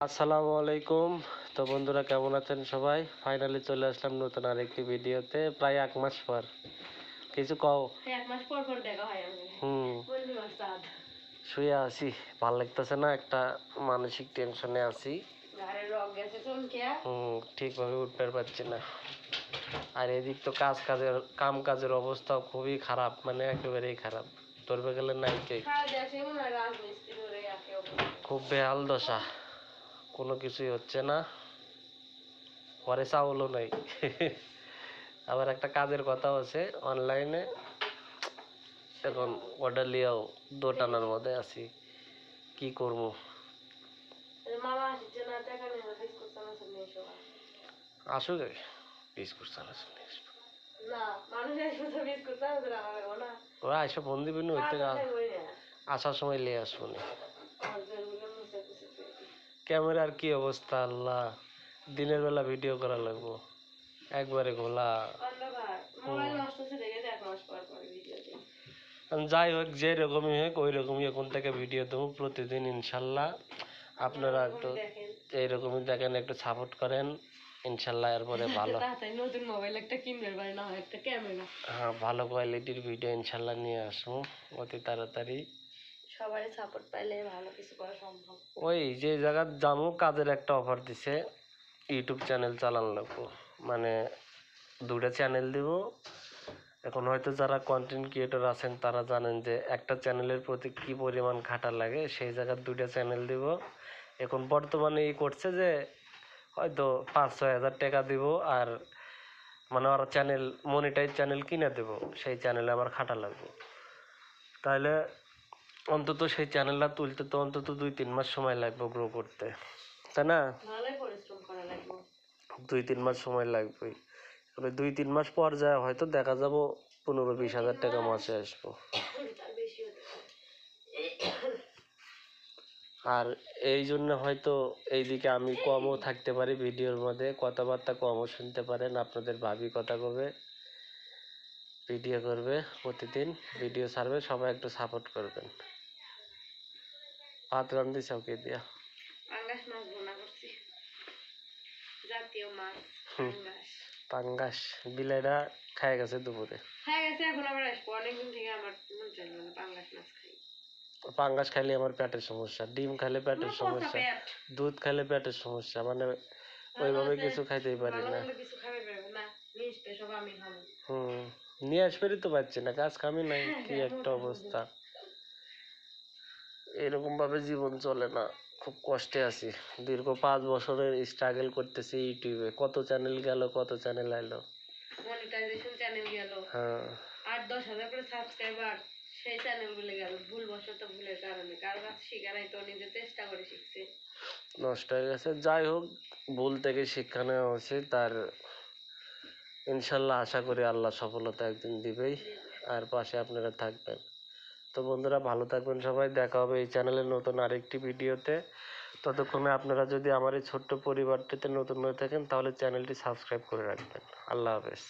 আসসালামু আলাইকুম। তো বন্ধুরা কেমন আছেন সবাই? ফাইনালি চলে আসলাম নতুন আরেকটি ভিডিওতে প্রায় এক মাস পর। কিছু কও? এক মাস পর পর দেখা হয় হুম। শুয়ে আছি। ভালো লাগতেছে না? একটা মানসিক টেনশনে আছি। হুম ঠিকভাবে উঠতে পারছি না। আর এদিক তো কাজ কাজের কাম কাজের অবস্থা খুবই খারাপ মানে একেবারেই খারাপ। ধরবে গেলে নাই কে? খুব বেহাল দশা। কোনো কিছুই হচ্ছে না। পরে চাউলও নাই। আবার একটা কাজের কথা আছে অনলাইনে। এখন অর্ডার লিয়াও দোটানার মধ্যে আছি কি করব? আসুক বিস্কুট চানাচুর নিয়ে আসব। ওরা বই না আসার সময় লিয়ে আসব না আর যেগুলো মুছে টুছে দিয়ে দিই। ক্যামেরার কি অবস্থা আল্লাহ। দিনের বেলা ভিডিও করা লাগবো। একবারে ঘোলা। যাই হোক যে রকমই হোক ওই রকমই এখন থেকে ভিডিও দেবো প্রতিদিন ইনশাল্লাহ। আপনারা একটু এইরকমই দেখেন একটু সাপোর্ট করেন। ইনশাল্লাহ এরপরে ভালো। নতুন মোবাইল একটা কিনবে পারে না একটা ক্যামেরা হ্যাঁ ভালো কোয়ালিটির ভিডিও ইনশাল্লাহ নিয়ে আসব। অতি তাড়াতাড়ি। সবাই সাপোর্ট পাইলে ভালো কিছু করা সম্ভব। ওই যে জায়গার যাব কাজের একটা অফার দিছে ইউটিউব চ্যানেল চালান লাগবো। মানে দুটা চ্যানেল দিব। এখন হয়তো যারা কন্টেন্ট ক্রিয়েটর আছেন, তারা জানেন যে একটা চ্যানেলের প্রতি কি পরিমাণ খাটা লাগে, সেই জায়গার দুইটা চ্যানেল দিব। এখন বর্তমানে এই করছে যে, হয়তো পাঁচ, ছয় হাজার টাকা দিব আর মানে ওরা চ্যানেল মনিটাইজ চ্যানেল কিনে দেবো, সেই চ্যানেলে আমার খাটা লাগবে। তাহলে অন্তত সেই চ্যানেলটা তুলতে তো অন্তত দুই তিন মাস সময় লাগবে গ্রো করতে। তাই না? দুই তিন মাস সময় লাগবেই। তবে দুই তিন মাস পর যায় হয়তো দেখা যাব পনেরো বিশ হাজার টাকা মাসে আসব। আর এই জন্য হয়তো এইদিকে আমি কমও থাকতে পারি ভিডিওর মধ্যে কথাবার্তা কমও শুনতে পারেন আপনাদের ভাবি কথা কবে ভিডিও করবে প্রতিদিন ভিডিও ছাড়বে সবাই একটু সাপোর্ট করবেন। ভাত রান্ধি চৌকি দিয়া। পাঙ্গাস মাছ বোনা করছি। জাতীয় মাছ পাঙ্গাস। পাঙ্গাস। বিলাইরা খায় গেছে দুপুরে। হ্যাঁ গেছে এখন আবার আসব। অনেকদিন থেকে আমার মন চাইল না পাঙ্গাস মাছ খাই। পাঙ্গাস খাইলে আমার পেটের সমস্যা ডিম খাইলে পেটের সমস্যা দুধ খাইলে পেটের সমস্যা মানে ওইভাবে কিছু খাইতেই পারি না। হুম। নিয়ে আসবেরই তো পারছি না কাজ কামি নাই হ্যাঁ, কি হ্যাঁ, একটা অবস্থা। এরকম ভাবে জীবন চলে না। খুব কষ্টে আছি। দীর্ঘ পাঁচ বছরের স্ট্রাগল করতেছি ইউটিউবে কত চ্যানেল গেল কত চ্যানেল আইলো। মনিটাইজেশন চ্যানেল গেল। হ্যাঁ। আট দশ হাজার করে সাবস্ক্রাইবার সেই চ্যানেলগুলো। ভুল বশত ভুলের কারণে। কারও কাছে শিখা নাই তো নিজে চেষ্টা করে শিখছে। নষ্ট হয়ে গেছে। যাই হোক ভুল থেকে শিক্ষা নেওয়া উচিত। তার ইনশাল্লাহ আশা করি আল্লাহ সফলতা একদিন দিবেই। আর পাশে আপনারা থাকবেন। তো বন্ধুরা ভালো থাকবেন সবাই। দেখা হবে এই চ্যানেলের নতুন আরেকটি ভিডিওতে। ততক্ষণে আপনারা যদি আমার এই ছোট্ট পরিবারটিতে নতুন হয়ে থাকেন, তাহলে চ্যানেলটি সাবস্ক্রাইব করে রাখবেন। আল্লাহ হাফেজ।